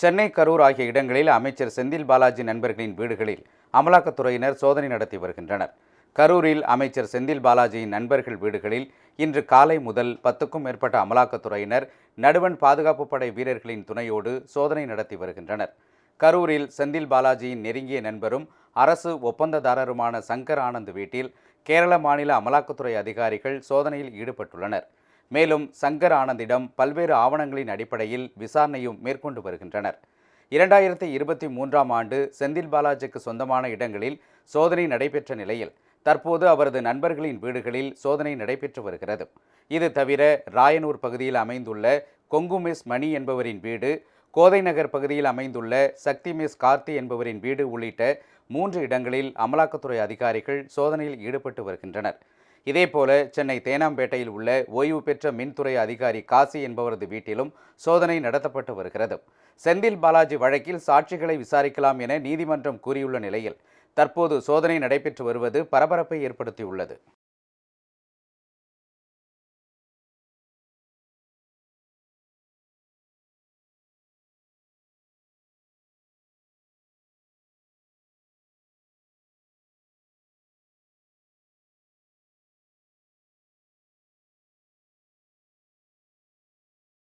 சென்னை கரூர் ஆகிய இடங்களில் அமைச்சர் செந்தில் பாலாஜி நண்பர்களின் வீடுகளில் அமலாக்கத்துறையினர் சோதனை நடத்தி வருகின்றனர். கரூரில் அமைச்சர் செந்தில் பாலாஜியின் நண்பர்கள் வீடுகளில் இன்று காலை முதல் பத்துக்கும் மேற்பட்ட அமலாக்கத்துறையினர் நடுவண் பாதுகாப்பு படை வீரர்களின் துணையோடு சோதனை நடத்தி வருகின்றனர். கரூரில் செந்தில் பாலாஜியின் நெருங்கிய நண்பரும் அரசு ஒப்பந்ததாரருமான சங்கர் ஆனந்த் வீட்டில் கேரள மாநில அமலாக்கத்துறை அதிகாரிகள் சோதனையில் ஈடுபட்டுள்ளனர். மேலும் சங்கர் ஆனந்திடம் பல்வேறு ஆவணங்களின் அடிப்படையில் விசாரணையும் மேற்கொண்டு வருகின்றனர். இரண்டாயிரத்தி இருபத்தி மூன்றாம் ஆண்டு செந்தில் பாலாஜிக்கு சொந்தமான இடங்களில் சோதனை நடைபெற்ற நிலையில் தற்போது அவரது நண்பர்களின் வீடுகளில் சோதனை நடைபெற்று வருகிறது. இது தவிர ராயனூர் பகுதியில் அமைந்துள்ள கொங்கு மிஸ் மணி என்பவரின் வீடு கோதை நகர் பகுதியில் அமைந்துள்ள சக்தி மிஸ் கார்த்தி என்பவரின் வீடு உள்ளிட்ட மூன்று இடங்களில் அமலாக்கத்துறை அதிகாரிகள் சோதனையில் ஈடுபட்டு வருகின்றனர். இதேபோல சென்னை தேனாம்பேட்டையில் உள்ள ஓய்வு பெற்ற மின்துறை அதிகாரி காசி என்பவரது வீட்டிலும் சோதனை நடத்தப்பட்டு வருகிறது. செந்தில் பாலாஜி வழக்கில் சாட்சிகளை விசாரிக்கலாம் என நீதிமன்றம் கூறியுள்ள நிலையில் தற்போது சோதனை நடைபெற்று வருவது பரபரப்பை ஏற்படுத்தியுள்ளது.